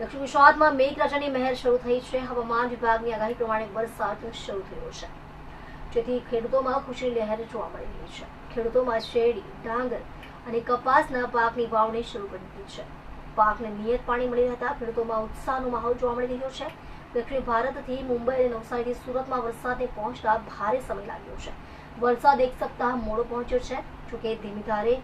દક્ષિણ ગુજરાતમાં મેઘરાજાની મહેર શરૂ થઈ છે. હવામાન વિભાગની આગાહી પ્રમાણે વરસાદ શરૂ થયો છે. જેથી ખેડૂતોમાં ખુશીની લહેર જોવા મળી રહી છે. ખેડૂતોમાં શેરડી, ડાંગર અને કપાસના પાકની વાવણી શરૂ કરી દીધી છે. પાકને નિયત પાણી મળી રહેતા ખેડૂતોમાં ઉત્સાહનો માહોલ જોવા મળી રહ્યો છે. દક્ષિણ ભારતથી મુંબઈ અને નવસારીથી સુરતમાં વરસાદને પહોંચતા ભારે સમય લાગ્યો છે. વરસાદ એક સપ્તાહ મોડો પહોંચ્યો છે. જોકે ધીમી ધારે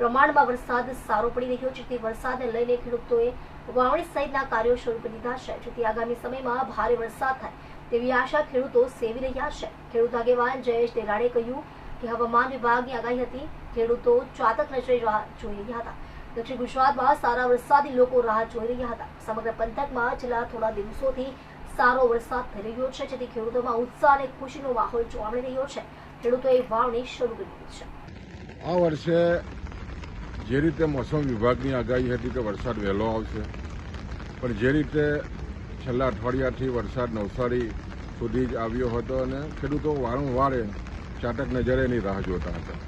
પ્રમાણમાં વરસાદ સારો પડી રહ્યો છે. જેથી વરસાદને લઈને ખેડૂતોએ વાવણી સહિતના કાર્યો શરૂ કરી દીધા છે. જેથી આગામી સમયમાં ભારે વરસાદ થાય તેવી આશા ખેડૂતો સેવી રહ્યા છે. ખેડૂત આગેવાન જયેશ દેરાણે કહ્યું કે હવામાન વિભાગની આગાહી હતી. ખેડૂતો ચાતક નજરે જોઈ રહ્યા હતા. દક્ષિણ ગુજરાતમાં સારા વરસાદી લોકો રાહ જોઈ રહ્યા હતા. સમગ્ર પંથકમાં છેલ્લા થોડા દિવસોથી સારો વરસાદ થઈ રહ્યો છે. જેથી ખેડૂતોમાં ઉત્સાહ અને ખુશીનો માહોલ જોવા મળી રહ્યો છે. ખેડૂતોએ વાવણી શરૂ કરી છે. આ વર્ષે જે રીતે મોસમ વિભાગની આગાહી હતી કે વરસાદ વહેલો આવશે, પણ જે રીતે છેલ્લા અઠવાડિયાથી વરસાદ નવસારી સુધી જ આવ્યો હતો અને ખેડૂતો વારંવાર ચાટક નજરે એની રાહ જોતા હતા.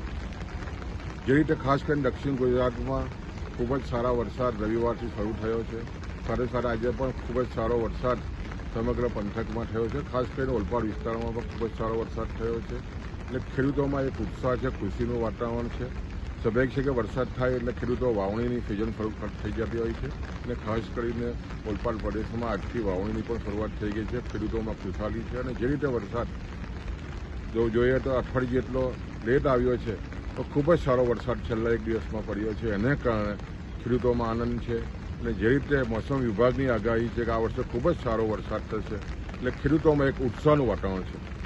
જે રીતે ખાસ કરીને દક્ષિણ ગુજરાતમાં ખૂબ જ સારા વરસાદ રવિવારથી શરૂ થયો છે. સાથે સાથે આજે પણ ખૂબ જ સારો વરસાદ સમગ્ર પંથકમાં થયો છે. ખાસ કરીને ઓલપાડ વિસ્તારમાં પણ ખૂબ જ સારો વરસાદ થયો છે. એટલે ખેડૂતોમાં એક ઉત્સાહ છે, ખુશીનું વાતાવરણ છે. સ્વાભાવિક છે કે વરસાદ થાય એટલે ખેડૂતો વાવણીની સિઝન શરૂ થઈ જતી હોય છે. અને ખાસ કરીને ઓલપાડ પ્રદેશમાં આજથી વાવણીની પણ શરૂઆત થઈ ગઈ છે. ખેડૂતોમાં ખુશાલી છે અને જે રીતે વરસાદ જો જોઈએ તો અઠવાડિયે જેટલો લેટ આવ્યો છે, તો ખૂબ જ સારો વરસાદ છેલ્લા એક દિવસમાં પડ્યો છે. એને કારણે ખેડૂતોમાં આનંદ છે અને જે રીતે મોસમ વિભાગની આગાહી છે કે આ વર્ષે ખૂબ જ સારો વરસાદ થશે, એટલે ખેડૂતોમાં એક ઉત્સાહનું વાતાવરણ છે.